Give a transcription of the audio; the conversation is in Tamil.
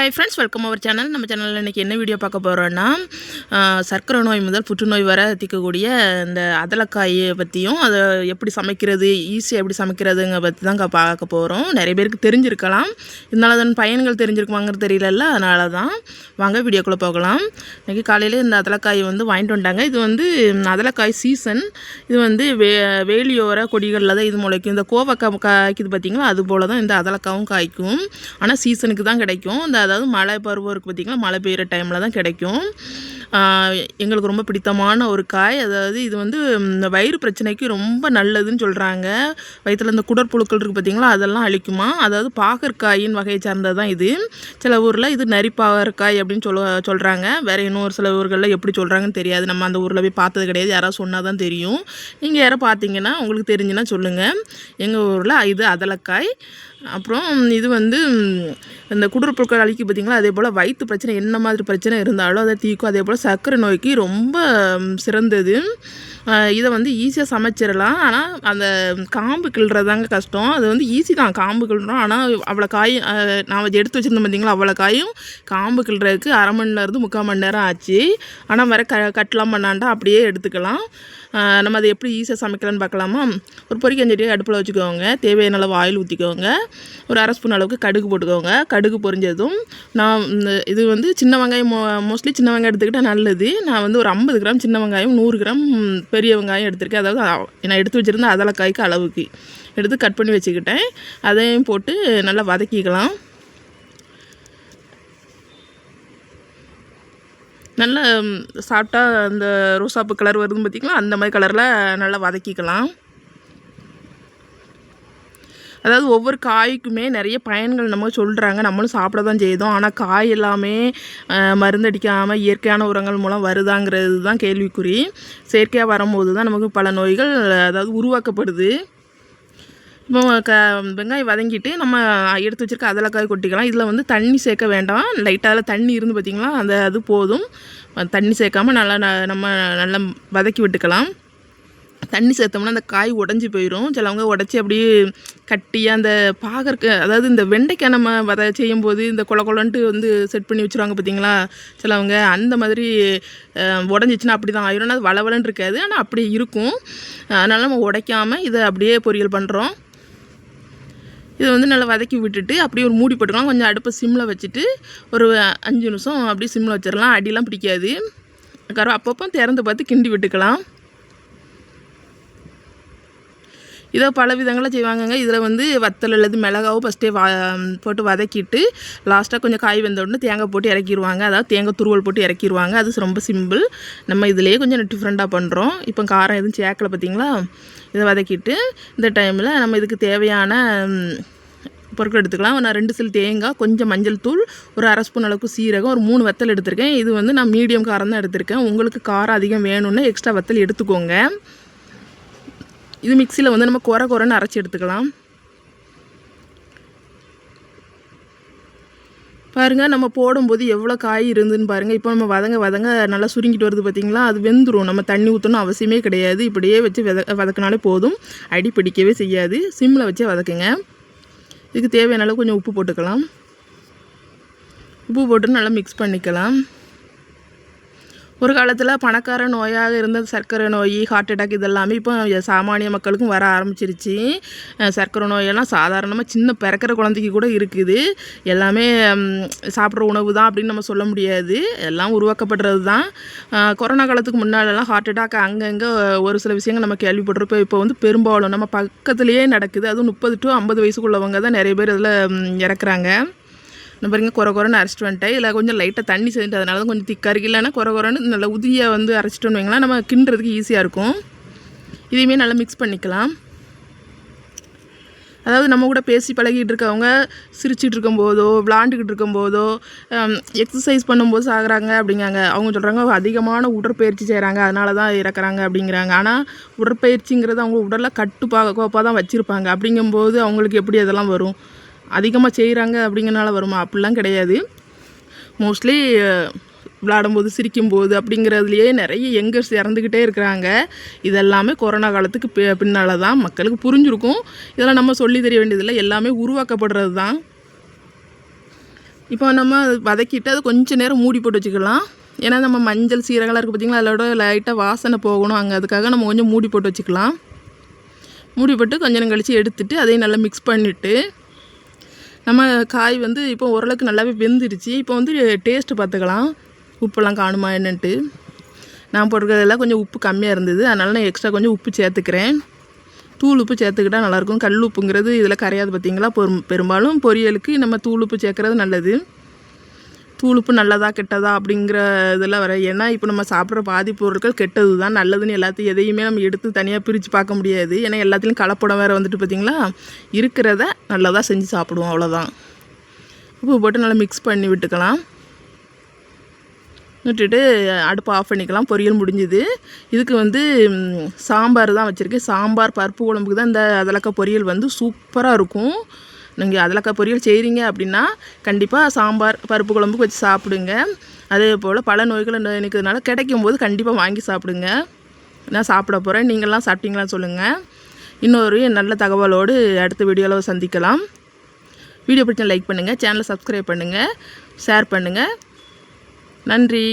Hi friends welcome our channel நம்ம சேனலில் இன்றைக்கி என்ன வீடியோ பார்க்க போகிறோன்னா சர்க்கரை நோய் முதல் புற்றுநோய் வர திக்கக்கூடிய இந்த அதலக்காயை பற்றியும் அதை எப்படி சமைக்கிறது ஈஸியாக எப்படி சமைக்கிறதுங்க பற்றி தான் பார்க்க போகிறோம் நிறைய பேருக்கு தெரிஞ்சிருக்கலாம். இதனால தான் பயன்கள் தெரிஞ்சிருக்குமாங்கிறது தெரியலல்ல அதனால தான் வாங்க வீடியோக்குள்ளே போகலாம். இன்றைக்கி காலையில் இந்த அதலக்காய் வந்து வாங்கிட்டு வந்துட்டாங்க. இது வந்து அதலக்காய் சீசன் இது வந்து வே வேலியோர கொடிகளில் தான் இது முளைக்கும். இந்த கோவக்காய் காய்க்குது பார்த்தீங்களா அது போல் தான் இந்த அதலக்காவும் காய்க்கும். ஆனால் சீசனுக்கு தான் கிடைக்கும். இந்த அதாவது மழை பருவம் இருக்குது பார்த்தீங்களா? மழை பெய்கிற டைமில் தான் கிடைக்கும். எங்களுக்கு ரொம்ப பிடித்தமான ஒரு காய். அதாவது இது வந்து இந்த வயிறு பிரச்சனைக்கு ரொம்ப நல்லதுன்னு சொல்கிறாங்க வயிற்றில் இந்த குடற்புழுக்கள் இருக்குது பார்த்தீங்களா அதெல்லாம் அழிக்குமா? அதாவது பாகற்காயின் வகையை சார்ந்தது தான் இது. சில ஊரில் இது நரிப்பாகற்காய் அப்படின்னு சொல்ல சொல்கிறாங்க வேறு இன்னும் ஒரு சில ஊர்களில் எப்படி சொல்கிறாங்கன்னு தெரியாது. நம்ம அந்த ஊரில் போய் பார்த்தது கிடையாது. யாராவது சொன்னால் தான் தெரியும். நீங்கள் யாரை பார்த்தீங்கன்னா உங்களுக்கு தெரிஞ்சுன்னா சொல்லுங்கள் எங்கள் ஊரில் இது அதலக்காய். அப்புறம் இது வந்து இந்த குடற்புழுக்கள் அழிக்கு பார்த்தீங்களா அதே போல் வயிற்று பிரச்சனை என்ன மாதிரி பிரச்சனை இருந்தாலும் அதை தீக்கும். அதே போல் சர்க்கரை நோய்க்கு ரொம்ப சிறந்தது. இதை வந்து ஈஸியாக சமைச்சிடலாம் ஆனால் அந்த காம்பு கிள்றதாங்க கஷ்டம். அது வந்து ஈஸி தான் காம்பு கிள்றோம். ஆனால் அவ்வளோ காய் நான் எடுத்து வச்சுருந்தோம் பார்த்தீங்களா அவ்வளோ காயும் காம்பு கிள்றதுக்கு அரை மணி நேரம் முக்கால் மணி நேரம் ஆச்சு. ஆனால் வேறு க கட்டலாம் பண்ணாண்டா அப்படியே எடுத்துக்கலாம். நம்ம அதை எப்படி ஈஸியாக சமைக்கலாம்னு பார்க்கலாமா? ஒரு பொரிக்கஞ்சட்டியை அடுப்பில் வச்சுக்கோங்க. தேவையான அளவு ஆயில் ஊற்றிக்கோங்க ஒரு அரை ஸ்பூன் அளவுக்கு கடுகு போட்டுக்கோங்க. கடுகு பொரிஞ்சதும் நான் இந்த இது வந்து சின்ன வெங்காயம் மோ மோஸ்ட்லி சின்ன வெங்காயம் எடுத்துக்கிட்டால் நல்லது. நான் வந்து ஒரு ஐம்பது கிராம் சின்ன வெங்காயம் நூறு கிராம் பெரிய வெங்காயம் எடுத்திருக்கேன். அதாவது நான் எடுத்து வச்சுருந்த அதலக்காய்க்கு அளவுக்கு. எடுத்து கட் பண்ணி வச்சுக்கிட்டேன். அதையும் போட்டு நல்லா வதக்கிக்கலாம். நல்ல சாப்பிட்டா அந்த ரோசாப்பு கலர் வருதுன்னு பார்த்திங்களா அந்த மாதிரி கலரில் நல்லா வதக்கிக்கலாம். அதாவது ஒவ்வொரு காய்க்குமே நிறைய பயன்கள் நம்ம சொல்கிறாங்க நம்மளும் சாப்பிட தான் செய்தோம். ஆனால் காய் எல்லாமே மருந்தடிக்காமல் இயற்கையான உரங்கள் மூலம் வருதாங்கிறது தான் கேள்விக்குறி. செயற்கையாக வரும்போது தான் நமக்கு பல நோய்கள் அதாவது உருவாக்கப்படுது. க வெங்காயம் வதங்கிட்டு நம்ம எடுத்து வச்சிருக்க அதலக்காய் கொட்டிக்கலாம். இதில் வந்து தண்ணி சேர்க்க வேண்டாம். லைட்டாக அதில் தண்ணி இருந்து பார்த்திங்களா அந்த அது போதும். தண்ணி சேர்க்காமல் நல்லா ந- நம்ம நல்லா வதக்கி விட்டுக்கலாம். தண்ணி சேர்த்தோம்னா அந்த காய் உடஞ்சி போயிடும் சிலவங்க உடச்சி அப்படியே கட்டியாக அந்த பாகற்க அதாவது இந்த வெண்டைக்காய் நம்ம வத செய்யும்போது இந்த கொல கொலன்ட்டு வந்து செட் பண்ணி வச்சுருவாங்க பார்த்தீங்களா சிலவங்க அந்த மாதிரி உடஞ்சிச்சின்னா அப்படி தான் ஆயிரும். அது வளவலன்னு இருக்காது. ஆனால் அப்படியே இருக்கும். அதனால் நம்ம உடைக்காமல் இதை அப்படியே பொரியல் பண்ணுறோம் இதை வந்து நல்லா வதக்கி விட்டுட்டு அப்படியே ஒரு மூடி போட்டுக்கலாம். கொஞ்சம் அடுப்பை சிம்மில் வச்சுட்டு ஒரு அஞ்சு நிமிஷம் அப்படியே சிம்மில் வச்சிடலாம். அடிலாம் பிடிக்காது. கரு அப்பப்போ திறந்து பார்த்து கிண்டி விட்டுக்கலாம். இதை பல விதங்களாக செய்வாங்கங்க. இதில் வந்து வத்தல் அல்லது மிளகாவும் ஃபஸ்ட்டே வா போட்டு வதக்கிட்டு லாஸ்ட்டாக கொஞ்சம் காய் வெந்த உடனே தேங்காய் போட்டு இறக்கிடுவாங்க அதாவது தேங்காய் துருவல் போட்டு இறக்கிடுவாங்க அது ரொம்ப சிம்பிள் நம்ம இதிலேயே கொஞ்சம் டிஃப்ரெண்ட்டாக பண்ணுறோம் இப்போ காரம் எதுவும் சேர்க்கல பார்த்தீங்களா இதை வதக்கிட்டு இந்த டைமில் நம்ம இதுக்கு தேவையான பொருட்கள் எடுத்துக்கலாம். நான் ரெண்டு சில் தேங்காய் கொஞ்சம் மஞ்சள் தூள் ஒரு அரை ஸ்பூன் அளவுக்கு சீரகம் ஒரு மூணு வத்தல் எடுத்திருக்கேன். இது வந்து நான் மீடியம் காரம் தான் எடுத்திருக்கேன். உங்களுக்கு காரம் அதிகம் வேணும்னா எக்ஸ்ட்ரா வத்தல் எடுத்துக்கோங்க. இது மிக்சியில் வந்து நம்ம குறை குறைன்னு அரைச்சி எடுத்துக்கலாம். பாருங்கள் நம்ம போடும்போது எவ்வளோ காய் இருந்துன்னு பாருங்கள் இப்போ நம்ம வதங்க வதங்க நல்லா சுருங்கிட்டு வருது பார்த்தீங்களா அது வெந்துடும் நம்ம தண்ணி ஊற்றணும் அவசியமே கிடையாது. இப்படியே வச்சு வத வதக்கினாலே போதும். அடி பிடிக்கவே செய்யாது. சிம்மில் வச்சே வதக்குங்க. இதுக்கு தேவையான அளவு கொஞ்சம் உப்பு போட்டுக்கலாம். உப்பு போட்டு நல்லா மிக்ஸ் பண்ணிக்கலாம். ஒரு காலத்தில் பணக்கார நோயாக இருந்த சர்க்கரை நோய் ஹார்ட் அட்டாக் இதெல்லாமே இப்போ சாமானிய மக்களுக்கும் வர ஆரம்பிச்சிருச்சு. சர்க்கரை நோயெல்லாம் சாதாரணமாக சின்ன பிறக்கிற குழந்தைக்கு கூட இருக்குது. எல்லாமே சாப்பிட்ற உணவு தான் அப்படின்னு நம்ம சொல்ல முடியாது. எல்லாம் உருவாக்கப்படுறது தான் கொரோனா காலத்துக்கு முன்னாலெல்லாம் ஹார்ட் அட்டாக் அங்கங்கே ஒரு சில விஷயங்கள் நம்ம கேள்விப்பட்டிருப்போம். இப்போ வந்து பெரும்பாலும் நம்ம பக்கத்துலேயே நடக்குது. அதுவும் முப்பது டு ஐம்பது வயசுக்குள்ளவங்க தான் நிறைய பேர் அதில் இறக்குறாங்க. இந்த பாருங்க குறை குறைன்னு அரைச்சிட்டு வந்துட்டேன். இல்லை கொஞ்சம் லைட்டாக தண்ணி சேர்ந்துட்டு அதனால தான் கொஞ்சம் திக்காக இருக்குது இல்லைன்னா குறை குறைன்னு நல்லா உதிரியாக வந்து அரைச்சிட்டு வைங்களா நம்ம கிண்டுறதுக்கு ஈஸியாக இருக்கும். இதையுமே நல்லா மிக்ஸ் பண்ணிக்கலாம். அதாவது நம்ம கூட பேசி பழகிட்டு இருக்கவங்க சிரிச்சிட்டு இருக்கும்போதோ விளாண்டுக்கிட்டு இருக்கும்போதோ எக்ஸசைஸ் பண்ணும்போது சாகுறாங்க அப்படிங்காங்க அவங்க சொல்கிறாங்க அதிகமான உடற்பயிற்சி செய்கிறாங்க அதனால தான் இறக்குறாங்க அப்படிங்கிறாங்க. ஆனால் உடற்பயிற்சிங்கிறது அவங்க உடலில் கட்டுப்பா கோப்பாக தான் வச்சுருப்பாங்க. அப்படிங்கும்போது அவங்களுக்கு எப்படி அதெல்லாம் வரும்? அதிகமாக செய்கிறாங்க அப்படிங்கிறனால வருமா? அப்படிலாம் கிடையாது. மோஸ்ட்லி விளாடும்போது சிரிக்கும்போது அப்படிங்கிறதுலையே நிறைய யங்கர்ஸ் இறந்துக்கிட்டே இருக்கிறாங்க. இதெல்லாமே கொரோனா காலத்துக்கு பி பின்னால் தான் மக்களுக்கு புரிஞ்சிருக்கும். இதெல்லாம் நம்ம சொல்லி தெரிய வேண்டியதில்லை. எல்லாமே உருவாக்கப்படுறது தான் இப்போ நம்ம வதக்கிட்டு அது கொஞ்சம் நேரம் மூடி போட்டு வச்சுக்கலாம். ஏன்னா நம்ம மஞ்சள் சீரகலாம் இருக்குது பார்த்தீங்களா அதோட லைட்டாக வாசனை போகணும். அங்கே அதுக்காக நம்ம கொஞ்சம் மூடி போட்டு வச்சுக்கலாம். மூடி போட்டு கொஞ்சம் கழித்து எடுத்துட்டு அதையும் நல்லா மிக்ஸ் பண்ணிவிட்டு நம்ம காய் வந்து இப்போ ஓரளவுக்கு நல்லாவே வெந்துருச்சு இப்போ வந்து டேஸ்ட்டு பார்த்துக்கலாம். உப்பெல்லாம் காணுமா என்னன்ட்டு. நான் போட்டிருக்கிறதெல்லாம் கொஞ்சம் உப்பு கம்மியாக இருந்தது. அதனால் நான் எக்ஸ்ட்ரா கொஞ்சம் உப்பு சேர்த்துக்கிறேன். தூள் உப்பு சேர்த்துக்கிட்டா நல்லாயிருக்கும். கல் உப்புங்கிறது இதில் கரையாது பார்த்தீங்களா? பெரும் பெரும்பாலும் பொரியலுக்கு நம்ம தூள் உப்பு சேர்க்குறது நல்லது. தூளுப்பு நல்லதா கெட்டதா அப்படிங்கிற இதெல்லாம் வர ஏன்னா இப்போ நம்ம சாப்பிட்ற பாதி பொருட்கள் கெட்டது தான் நல்லதுன்னு எல்லாத்தையும் எதையுமே நம்ம எடுத்து தனியாக பிரித்து பார்க்க முடியாது. ஏன்னா எல்லாத்துலேயும் கலப்படம் வேறு வந்துட்டு பார்த்திங்களா? இருக்கிறத நல்லதாக செஞ்சு சாப்பிடுவோம் அவ்வளோதான் உப்பு போட்டு நல்லா மிக்ஸ் பண்ணி விட்டுக்கலாம். விட்டுட்டு அடுப்பை ஆஃப் பண்ணிக்கலாம். பொரியல் முடிஞ்சுது. இதுக்கு வந்து சாம்பார் தான் வச்சுருக்கேன். சாம்பார் பருப்பு குழம்புக்கு தான் இந்த அதலக்காய் பொரியல் வந்து சூப்பராக இருக்கும். நீங்கள் அதலக்காய் பொரியல் செய்கிறீங்க அப்படின்னா கண்டிப்பாக சாம்பார் பருப்பு குழம்புக்கு வச்சு சாப்பிடுங்க. அதே போல் பல நோய்களை நினைக்கிறதுனால கிடைக்கும் போது கண்டிப்பாக வாங்கி சாப்பிடுங்க. நான் சாப்பிட போகிறேன் நீங்களாம் சாப்பிட்டீங்களான்னு சொல்லுங்கள் இன்னொரு நல்ல தகவலோடு அடுத்த வீடியோவில் சந்திக்கலாம். வீடியோ பிடிச்சா லைக் பண்ணுங்கள் சேனலை சப்ஸ்கிரைப் பண்ணுங்கள் ஷேர் பண்ணுங்கள் நன்றி.